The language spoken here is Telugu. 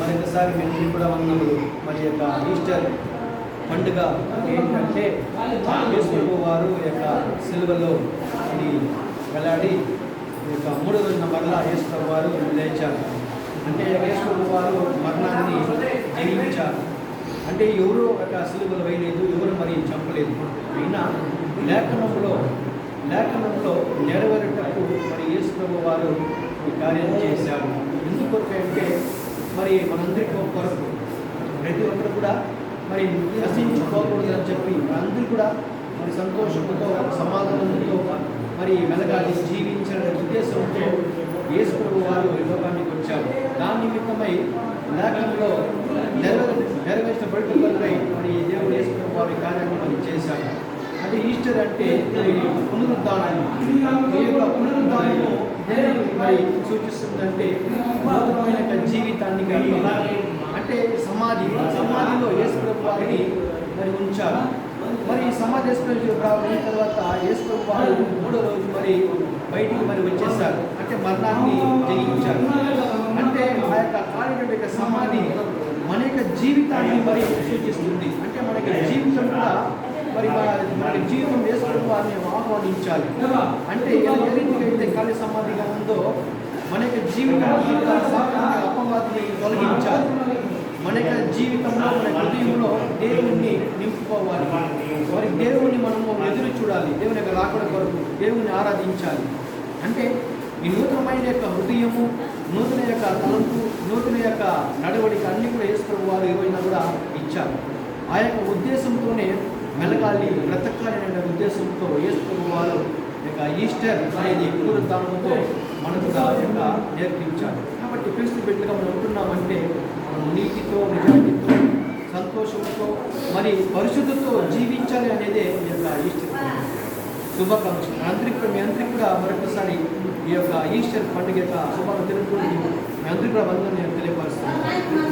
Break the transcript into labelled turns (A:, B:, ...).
A: మరొకసారి మేము కూడా వందనములు మరి యొక్క ఈస్టర్ పండుగ ఏంటంటే యేసు వారు యొక్క సిలువలో అది వెళ్ళాడి ఈ యొక్క మూడు రోజుల మరలా యేసుప్రభు వారు లేచారు. అంటే యేసుప్రభు వారు మరణాన్ని జయించారు. అంటే ఎవరు ఒక సిలువలు వేయలేదు ఎవరు మరి చంపలేదు. అయినా లేఖనంలో లేఖనంలో నెరవేరేటప్పుడు మరి యేసుప్రభు వారు ఈ కార్యం చేశారు. ఎందుకు అంటే మరి మనందరికీ ఒక కొరకు ప్రతి ఒక్కరు కూడా మరి నశించుకోకూడదు అని చెప్పి మనందరూ కూడా మరి సంతోషంతో సమాధానంతో మరి వెలగాలి జీవించాలనే ఉద్దేశంతో వేసుకోవడం వారు విభాగానికి వచ్చారు. దాని నిమిత్తమై లేఖనంలో నెరవేర్చిన నెరవేర్చబడి మరి దేవుడు వేసుకున్న వారి కార్యాన్ని మరి చేశారు. అది ఈస్టర్ అంటే మరి పునరుద్ధానం ఈ యొక్క పునరుద్ధానము మరి సూచిస్తుందంటే నూతనమైన యొక్క జీవితాన్ని కలిగి అంటే సమాధి సమాధిలో యేసు ప్రభు వారిని మరి ఉంచారు. మరి ఈ సమాధి యేసు ప్రభు అయిన తర్వాత యేసు ప్రభు వారు మూడో రోజు మరి బయటికి మరి వచ్చేసారు. అంటే మరణాన్ని జయించారు. అంటే ఆ యొక్క కార్యం యొక్క సమాధి మన యొక్క జీవితాన్ని మరి సూచిస్తుంది. అంటే మన యొక్క జీవితం కూడా మరి మన- జీవితం వేసుకుని వారిని ఆహ్వానించాలి. అంటే ఏ ఏ రీతిగా అయితే ఖాళీ సమాధిగా ఉందో మన యొక్క జీవితం యొక్క సాతాను అపవాదిని తొలగించాలి మన యొక్క జీవితంలో మన హృదయంలో దేవుణ్ణి నింపుకోవాలి. వారి దేవుణ్ణి మనము ఎదురు చూడాలి. దేవుని యొక్క రాకడ కొరకు దేవుణ్ణి ఆరాధించాలి. అంటే ఈ నూతనమైన యొక్క హృదయము నూతన యొక్క తలంపు నూతన యొక్క నడవడిక అన్ని కూడా వేసుకున్న వారు ఈరోజున కూడా ఇచ్చారు. ఆ యొక్క ఉద్దేశంతోనే మెలగాలి బ్రతకాలి అనే ఉద్దేశంతో యేసు వారు యొక్క ఈస్టర్ అనేది పునరుద్ధానంతో మనకు యొక్క నేర్పించారు. కాబట్టి క్రీస్తు బిడ్డగా మనం ఉంటున్నామంటే నీతితో నిజాయితీతో సంతోషంతో మరి పరిశుద్ధతో జీవించాలి అనేదే ఈ యొక్క ఈస్టర్ పండుగ. శుభాకాంక్షలు అందరికీ కూడా మీ అందరికీ కూడా మరొకసారి ఈ యొక్క ఈస్టర్ పండుగ యొక్క శుభాకాంక్షలు తెలుపుకుంటూ మీ అందరికీ కూడా వందలు నేను తెలియపరుస్తున్నాను